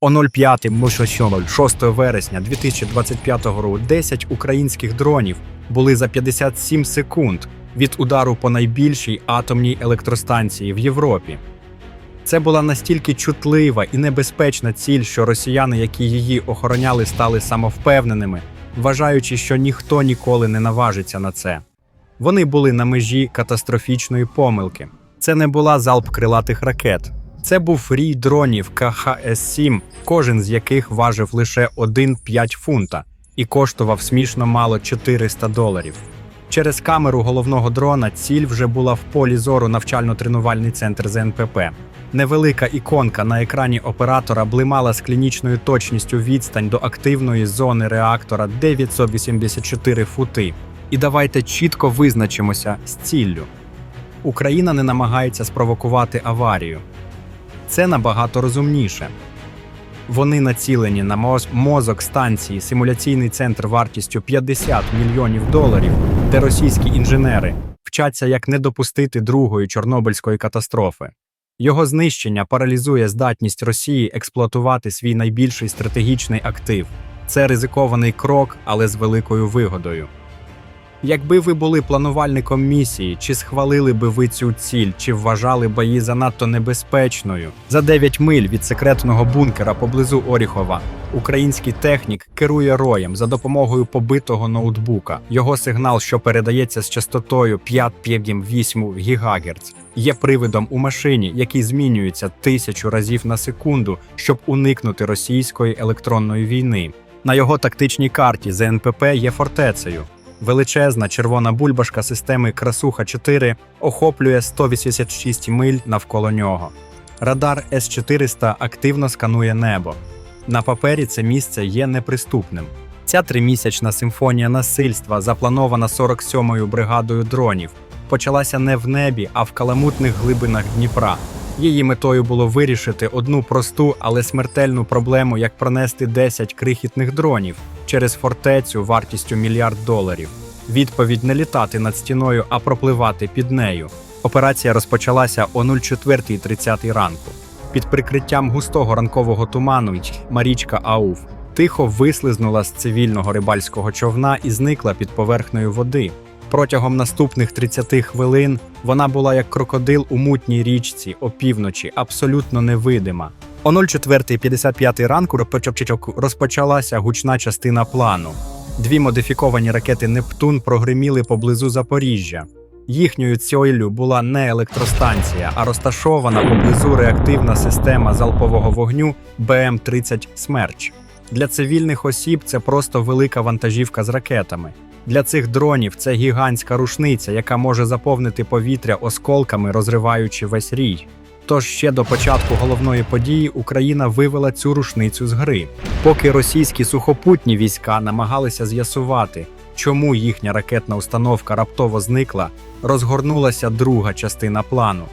О 05.07 6 вересня 2025 року 10 українських дронів були за 57 секунд від удару по найбільшій атомній електростанції в Європі. Це була настільки чутлива і небезпечна ціль, що росіяни, які її охороняли, стали самовпевненими, вважаючи, що ніхто ніколи не наважиться на це. Вони були на межі катастрофічної помилки. Це не була залп крилатих ракет. Це був рій дронів КХС-7, кожен з яких важив лише 1,5 фунта і коштував смішно мало 400 доларів. Через камеру головного дрона ціль вже була в полі зору навчально-тренувальний центр ЗНПП. Невелика іконка на екрані оператора блимала з клінічною точністю відстань до активної зони реактора 984 фути. І давайте чітко визначимося з ціллю. Україна не намагається спровокувати аварію. Це набагато розумніше. Вони націлені на мозок станції, симуляційний центр вартістю 50 мільйонів доларів, де російські інженери вчаться, як не допустити другої чорнобильської катастрофи. Його знищення паралізує здатність Росії експлуатувати свій найбільший стратегічний актив. Це ризикований крок, але з великою вигодою. Якби ви були планувальником місії, чи схвалили би ви цю ціль, чи вважали б її занадто небезпечною? За 9 миль від секретного бункера поблизу Оріхова український технік керує роєм за допомогою побитого ноутбука. Його сигнал, що передається з частотою 5,8 ГГц, є привидом у машині, який змінюється тисячу разів на секунду, щоб уникнути російської електронної війни. На його тактичній карті ЗНПП є фортецею. Величезна червона бульбашка системи Красуха 4 охоплює 186 миль навколо нього. Радар С-400 активно сканує небо. На папері це місце є неприступним. Ця тримісячна симфонія насильства, запланована 47-ю бригадою дронів, почалася не в небі, а в каламутних глибинах Дніпра. Її метою було вирішити одну просту, але смертельну проблему, як пронести 10 крихітних дронів через фортецю вартістю мільярд доларів. Відповідь не літати над стіною, а пропливати під нею. Операція розпочалася о 04.30 ранку. Під прикриттям густого ранкового туману Марічка Ауф тихо вислизнула з цивільного рибальського човна і зникла під поверхнею води. Протягом наступних 30 хвилин вона була як крокодил у мутній річці опівночі, абсолютно невидима. О 04.55 ранку розпоч- розпочалася гучна частина плану. Дві модифіковані ракети Нептун прогриміли поблизу Запоріжжя. Їхньою ціллю була не електростанція, а розташована поблизу реактивна система залпового вогню БМ-30 Смерч. Для цивільних осіб це просто велика вантажівка з ракетами. Для цих дронів це гігантська рушниця, яка може заповнити повітря осколками, розриваючи весь рій. Тож ще до початку головної події Україна вивела цю рушницю з гри, поки російські сухопутні війська намагалися з'ясувати, чому їхня ракетна установка раптово зникла, розгорнулася друга частина плану.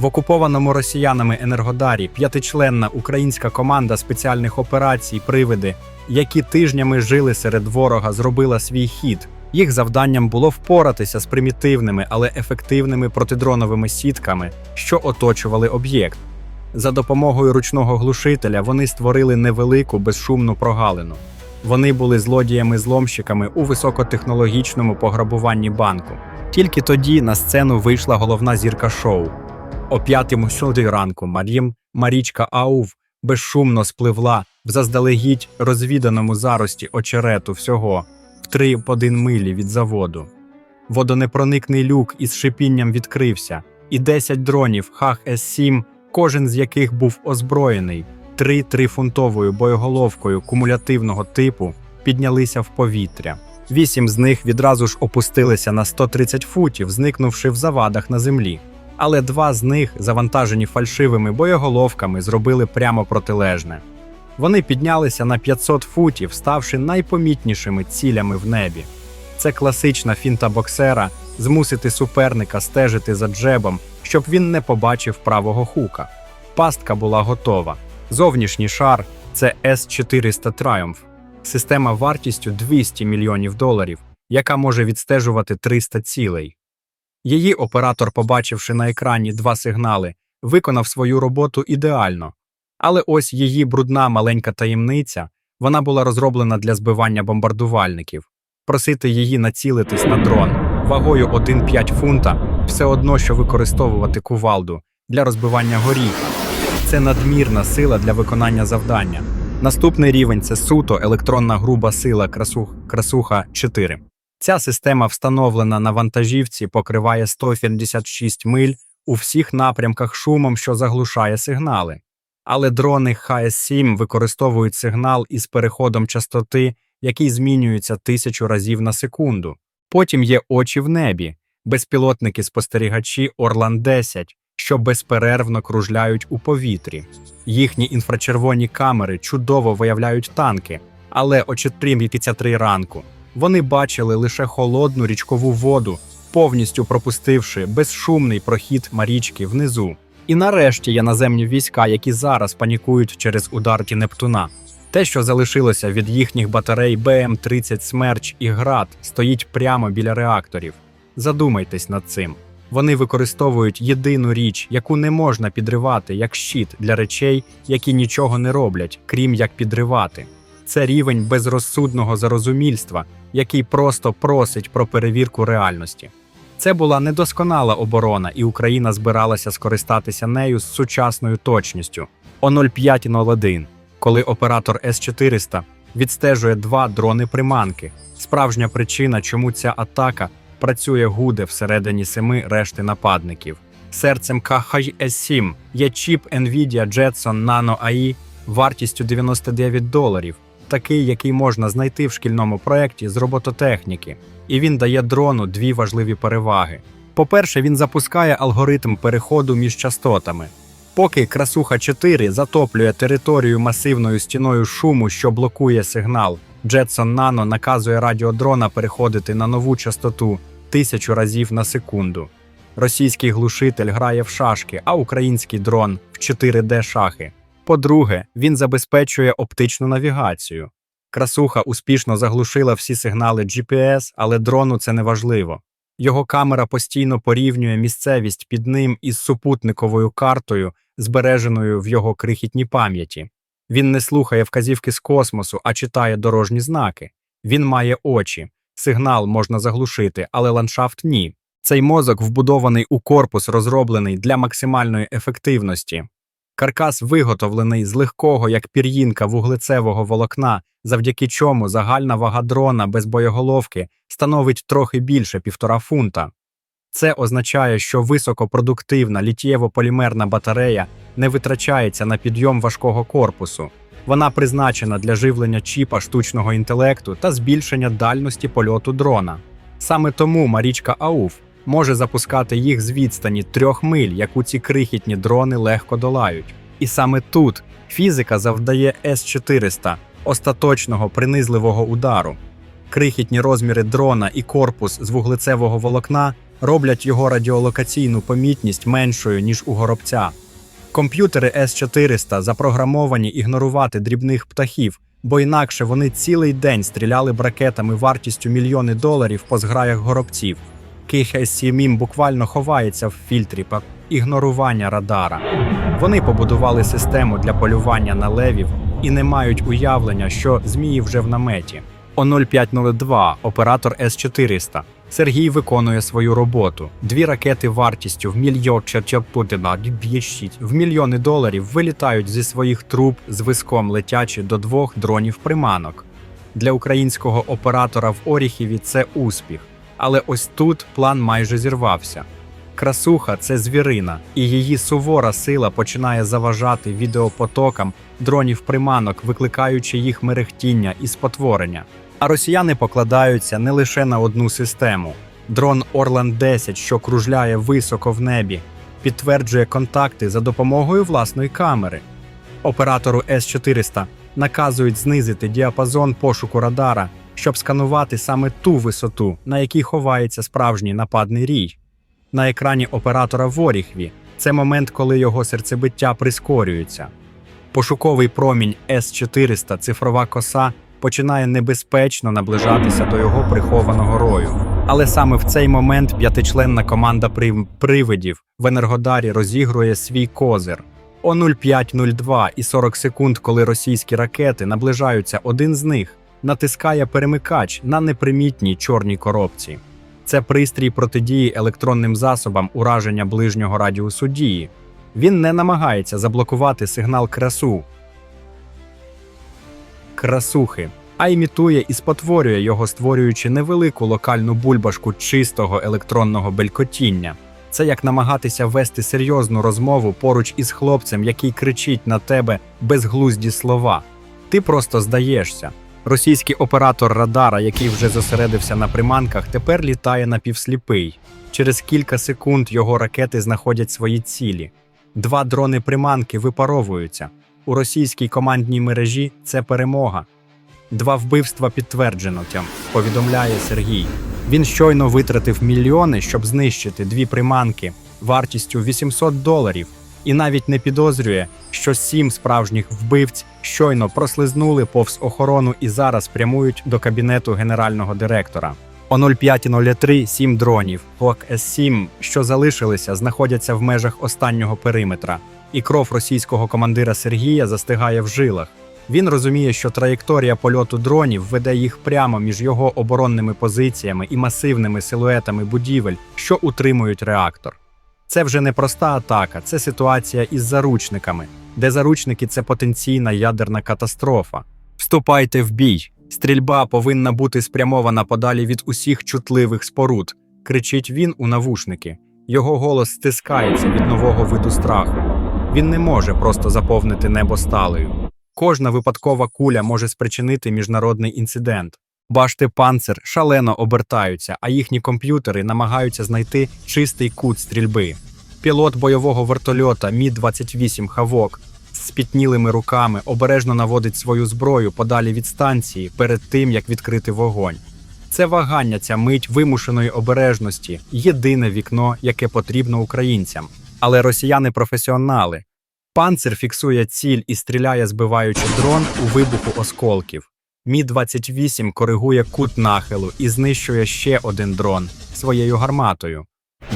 В окупованому росіянами Енергодарі п'ятичленна українська команда спеціальних операцій Привиди, які тижнями жили серед ворога, зробила свій хід. Їх завданням було впоратися з примітивними, але ефективними протидроновими сітками, що оточували об'єкт. За допомогою ручного глушителя вони створили невелику безшумну прогалину. Вони були злодіями-зломщиками у високотехнологічному пограбуванні банку. Тільки тоді на сцену вийшла головна зірка шоу. О п'ятому сьогодні ранку Мар'їм Марічка Аув безшумно спливла в заздалегідь розвіданому зарості очерету всього в три один милі від заводу. Водонепроникний люк із шипінням відкрився, і 10 дронів Хах С-7, кожен з яких був озброєний, три трифунтовою боєголовкою кумулятивного типу, піднялися в повітря. Вісім з них відразу ж опустилися на 130 футів, зникнувши в завадах на землі. Але два з них, завантажені фальшивими боєголовками, зробили прямо протилежне. Вони піднялися на 500 футів, ставши найпомітнішими цілями в небі. Це класична фінта боксера змусити суперника стежити за джебом, щоб він не побачив правого хука. Пастка була готова. Зовнішній шар це С-400 Triumph, система вартістю 200 мільйонів доларів, яка може відстежувати 300 цілей. Її оператор, побачивши на екрані два сигнали, виконав свою роботу ідеально. Але ось її брудна маленька таємниця, вона була розроблена для збивання бомбардувальників. Просити її націлитись на дрон вагою 1,5 фунта все одно, що використовувати кувалду для розбивання горіха. Це надмірна сила для виконання завдання. Наступний рівень це суто електронна груба сила красух, красуха 4. Ця система, встановлена на вантажівці, покриває 156 миль у всіх напрямках шумом, що заглушає сигнали. Але дрони ХС-7 використовують сигнал із переходом частоти, який змінюється тисячу разів на секунду. Потім є очі в небі, безпілотники-спостерігачі Орлан-10, що безперервно кружляють у повітрі. Їхні інфрачервоні камери чудово виявляють танки, але о 4.53 ранку вони бачили лише холодну річкову воду, повністю пропустивши безшумний прохід Марічки внизу. І нарешті є наземні війська, які зараз панікують через ударки Нептуна. Те, що залишилося від їхніх батарей БМ-30 Смерч і Град, стоїть прямо біля реакторів. Задумайтесь над цим. Вони використовують єдину річ, яку не можна підривати як щит для речей, які нічого не роблять, крім як підривати. Це рівень безрозсудного зарозумільства, який просто просить про перевірку реальності. Це була недосконала оборона, і Україна збиралася скористатися нею з сучасною точністю о 05.01, коли оператор С-400 відстежує два дрони приманки. Справжня причина, чому ця атака працює гуде всередині семи решти нападників. Серцем КХ-С7 є чіп NVIDIA Jetson Nano AI вартістю 99 доларів, такий, який можна знайти в шкільному проєкті з робототехніки. І він дає дрону дві важливі переваги. По-перше, він запускає алгоритм переходу між частотами. Поки красуха 4 затоплює територію масивною стіною шуму, що блокує сигнал, Jetson Nano наказує радіодрона переходити на нову частоту тисячу разів на секунду. Російський глушитель грає в шашки, а український дрон в 4D шахи. По-друге, він забезпечує оптичну навігацію. Красуха успішно заглушила всі сигнали GPS, але дрону це не важливо. Його камера постійно порівнює місцевість під ним із супутниковою картою, збереженою в його крихітній пам'яті. Він не слухає вказівки з космосу, а читає дорожні знаки. Він має очі. Сигнал можна заглушити, але ландшафт ні. Цей мозок вбудований у корпус, розроблений для максимальної ефективності. Каркас виготовлений з легкого, як пір'їнка вуглецевого волокна, завдяки чому загальна вага дрона без боєголовки становить трохи більше півтора фунта. Це означає, що високопродуктивна літєво-полімерна батарея не витрачається на підйом важкого корпусу. Вона призначена для живлення чіпа штучного інтелекту та збільшення дальності польоту дрона. Саме тому Марічка Ауф може запускати їх з відстані трьох миль, яку ці крихітні дрони легко долають. І саме тут фізика завдає С-400 остаточного принизливого удару. Крихітні розміри дрона і корпус з вуглецевого волокна роблять його радіолокаційну помітність меншою, ніж у горобця. Комп'ютери С-400 запрограмовані ігнорувати дрібних птахів, бо інакше вони цілий день стріляли б ракетами вартістю мільйони доларів по зграях горобців. KHS-7 буквально ховається в фільтрі ігнорування радара. Вони побудували систему для полювання на левів і не мають уявлення, що змії вже в наметі. О 0502 оператор С-400. Сергій виконує свою роботу. Дві ракети вартістю в мільйон в мільйони доларів вилітають зі своїх труб з виском летячи до двох дронів приманок. Для українського оператора в Оріхіві це успіх. Але ось тут план майже зірвався. Красуха це звірина, і її сувора сила починає заважати відеопотокам дронів приманок, викликаючи їх мерехтіння і спотворення. А росіяни покладаються не лише на одну систему. Дрон Орлан 10, що кружляє високо в небі, підтверджує контакти за допомогою власної камери. Оператору С-400 наказують знизити діапазон пошуку радара, щоб сканувати саме ту висоту, на якій ховається справжній нападний рій. На екрані оператора в Оріхві це момент, коли його серцебиття прискорюється. Пошуковий промінь С-400 цифрова коса починає небезпечно наближатися до його прихованого рою. Але саме в цей момент п'ятичленна команда прив- привидів в Енергодарі розігрує свій козир. О 05.02 і 40 секунд, коли російські ракети наближаються, один з них натискає перемикач на непримітній чорній коробці. Це пристрій протидії електронним засобам ураження ближнього радіусу дії. Він не намагається заблокувати сигнал красу красухи, а імітує і спотворює його, створюючи невелику локальну бульбашку чистого електронного белькотіння. Це як намагатися вести серйозну розмову поруч із хлопцем, який кричить на тебе безглузді слова. Ти просто здаєшся. Російський оператор радара, який вже зосередився на приманках, тепер літає напівсліпий. Через кілька секунд його ракети знаходять свої цілі. Два дрони приманки випаровуються. У російській командній мережі це перемога. Два вбивства підтверджено тям, повідомляє Сергій. Він щойно витратив мільйони, щоб знищити дві приманки вартістю 800 доларів, і навіть не підозрює, що сім справжніх вбивць щойно прослизнули повз охорону і зараз прямують до кабінету генерального директора. О 05.03 сім дронів ОК С-7, що залишилися, знаходяться в межах останнього периметра, і кров російського командира Сергія застигає в жилах. Він розуміє, що траєкторія польоту дронів веде їх прямо між його оборонними позиціями і масивними силуетами будівель, що утримують реактор. Це вже не проста атака, це ситуація із заручниками, де заручники це потенційна ядерна катастрофа. Вступайте в бій. Стрільба повинна бути спрямована подалі від усіх чутливих споруд. кричить він у навушники. Його голос стискається від нового виду страху. Він не може просто заповнити небо сталею. Кожна випадкова куля може спричинити міжнародний інцидент. Башти панцир шалено обертаються, а їхні комп'ютери намагаються знайти чистий кут стрільби. Пілот бойового вертольота Мі-28 Хавок з спітнілими руками обережно наводить свою зброю подалі від станції перед тим, як відкрити вогонь. Це вагання, ця мить вимушеної обережності, єдине вікно, яке потрібно українцям. Але росіяни професіонали. Панцир фіксує ціль і стріляє, збиваючи дрон у вибуху осколків. Мі-28 коригує кут нахилу і знищує ще один дрон своєю гарматою.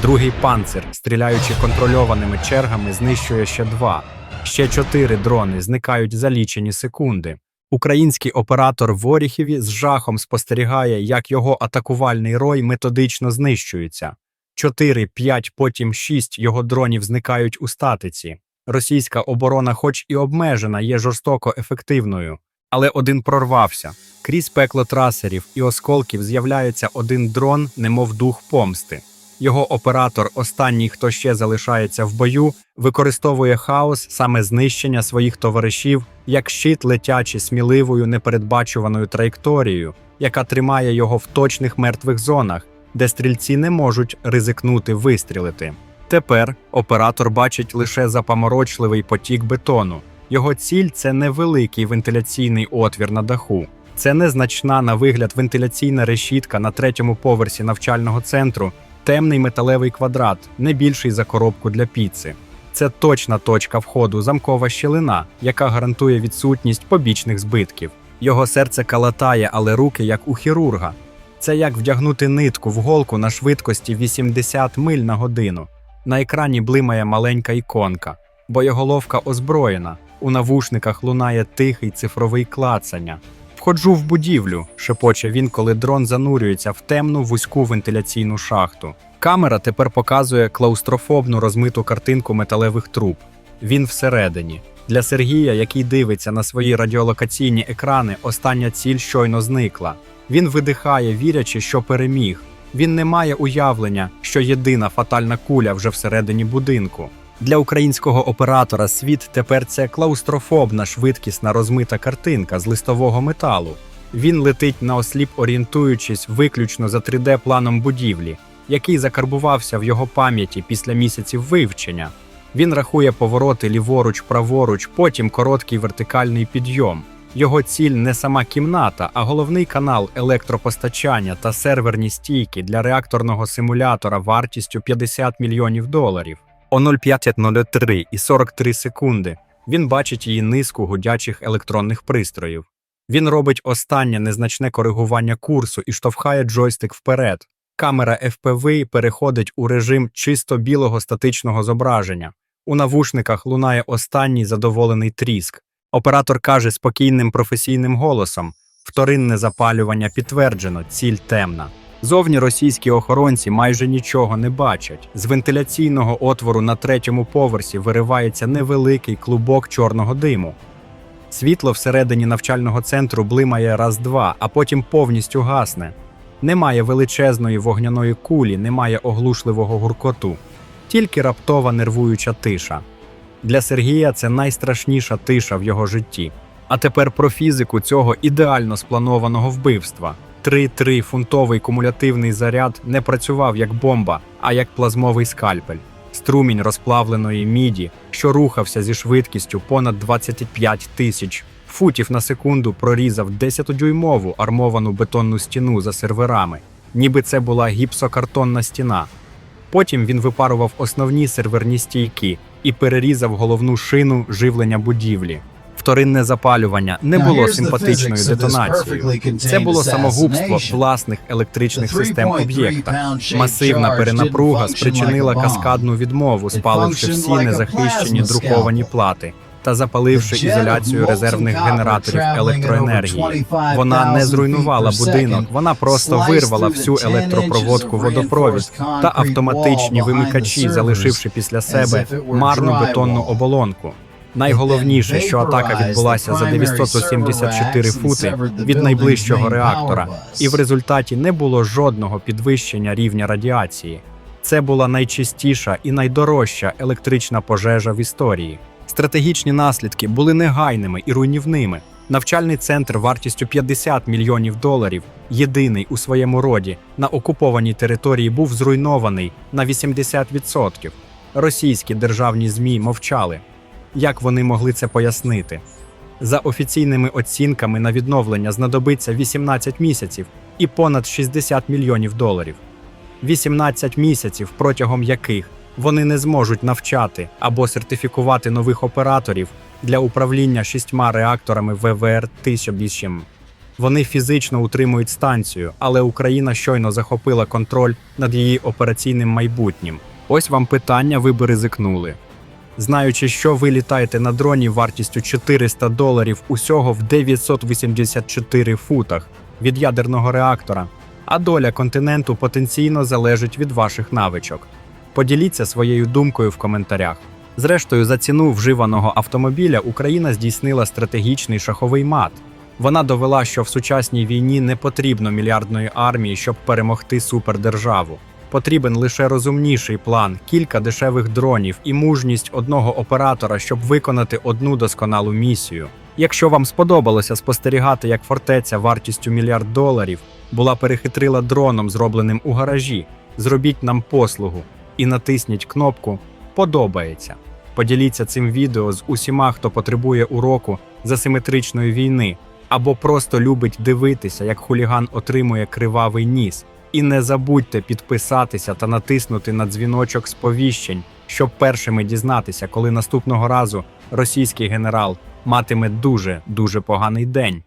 Другий панцир, стріляючи контрольованими чергами, знищує ще два. Ще чотири дрони зникають за лічені секунди. Український оператор в Оріхіві з жахом спостерігає, як його атакувальний рой методично знищується. Чотири, п'ять, потім шість його дронів зникають у статиці. Російська оборона, хоч і обмежена, є жорстоко ефективною. Але один прорвався. Крізь пекло трасерів і осколків з'являється один дрон, немов дух помсти. Його оператор, останній, хто ще залишається в бою, використовує хаос, саме знищення своїх товаришів, як щит, летячи сміливою непередбачуваною траєкторією, яка тримає його в точних мертвих зонах, де стрільці не можуть ризикнути вистрілити. Тепер оператор бачить лише запаморочливий потік бетону. Його ціль це невеликий вентиляційний отвір на даху. Це незначна на вигляд вентиляційна решітка на третьому поверсі навчального центру, темний металевий квадрат, не більший за коробку для піци. Це точна точка входу, замкова щілина, яка гарантує відсутність побічних збитків. Його серце калатає, але руки як у хірурга. Це як вдягнути нитку в голку на швидкості 80 миль на годину. На екрані блимає маленька іконка, боєголовка озброєна. У навушниках лунає тихий цифровий клацання. Входжу в будівлю, шепоче він, коли дрон занурюється в темну вузьку вентиляційну шахту. Камера тепер показує клаустрофобну розмиту картинку металевих труб. Він всередині. Для Сергія, який дивиться на свої радіолокаційні екрани, остання ціль щойно зникла. Він видихає, вірячи, що переміг. Він не має уявлення, що єдина фатальна куля вже всередині будинку. Для українського оператора світ тепер це клаустрофобна швидкісна розмита картинка з листового металу. Він летить на осліп, орієнтуючись виключно за 3D-планом будівлі, який закарбувався в його пам'яті після місяців вивчення. Він рахує повороти ліворуч, праворуч, потім короткий вертикальний підйом. Його ціль не сама кімната, а головний канал електропостачання та серверні стійки для реакторного симулятора вартістю 50 мільйонів доларів. О 05.03 і 43 секунди він бачить її низку гудячих електронних пристроїв. Він робить останнє незначне коригування курсу і штовхає джойстик вперед. Камера FPV переходить у режим чисто білого статичного зображення. У навушниках лунає останній задоволений тріск. Оператор каже спокійним професійним голосом: вторинне запалювання підтверджено, ціль темна. Зовні російські охоронці майже нічого не бачать. З вентиляційного отвору на третьому поверсі виривається невеликий клубок чорного диму. Світло всередині навчального центру блимає раз-два, а потім повністю гасне. Немає величезної вогняної кулі, немає оглушливого гуркоту, тільки раптова нервуюча тиша. Для Сергія це найстрашніша тиша в його житті. А тепер про фізику цього ідеально спланованого вбивства. 3-3 фунтовий кумулятивний заряд не працював як бомба, а як плазмовий скальпель. Струмінь розплавленої міді, що рухався зі швидкістю понад 25 тисяч футів на секунду, прорізав 10-дюймову армовану бетонну стіну за серверами, ніби це була гіпсокартонна стіна. Потім він випарував основні серверні стійки і перерізав головну шину живлення будівлі. Вторинне запалювання не було симпатичною детонацією. Це було самогубство власних електричних систем об'єкта. Масивна перенапруга спричинила каскадну відмову, спаливши всі незахищені друковані плати та запаливши ізоляцію резервних генераторів електроенергії. Вона не зруйнувала будинок, вона просто вирвала всю електропроводку, водопровід та автоматичні вимикачі, залишивши після себе марну бетонну оболонку. Найголовніше, що атака відбулася за 974 фути від найближчого реактора, і в результаті не було жодного підвищення рівня радіації. Це була найчистіша і найдорожча електрична пожежа в історії. Стратегічні наслідки були негайними і руйнівними. Навчальний центр вартістю 50 мільйонів доларів, єдиний у своєму роді, на окупованій території був зруйнований на 80%. Російські державні ЗМІ мовчали. Як вони могли це пояснити? За офіційними оцінками на відновлення знадобиться 18 місяців і понад 60 мільйонів доларів. 18 місяців, протягом яких вони не зможуть навчати або сертифікувати нових операторів для управління шістьма реакторами ВВР 1008. Вони фізично утримують станцію, але Україна щойно захопила контроль над її операційним майбутнім. Ось вам питання, ви би ризикнули. Знаючи, що ви літаєте на дроні вартістю 400 доларів усього в 984 футах від ядерного реактора, а доля континенту потенційно залежить від ваших навичок. Поділіться своєю думкою в коментарях. Зрештою, за ціну вживаного автомобіля Україна здійснила стратегічний шаховий мат. Вона довела, що в сучасній війні не потрібно мільярдної армії, щоб перемогти супердержаву. Потрібен лише розумніший план, кілька дешевих дронів і мужність одного оператора, щоб виконати одну досконалу місію. Якщо вам сподобалося спостерігати, як фортеця вартістю мільярд доларів була перехитрила дроном, зробленим у гаражі, зробіть нам послугу і натисніть кнопку Подобається. Поділіться цим відео з усіма, хто потребує уроку з асиметричної війни, або просто любить дивитися, як хуліган отримує кривавий ніс. І не забудьте підписатися та натиснути на дзвіночок сповіщень, щоб першими дізнатися, коли наступного разу російський генерал матиме дуже дуже поганий день.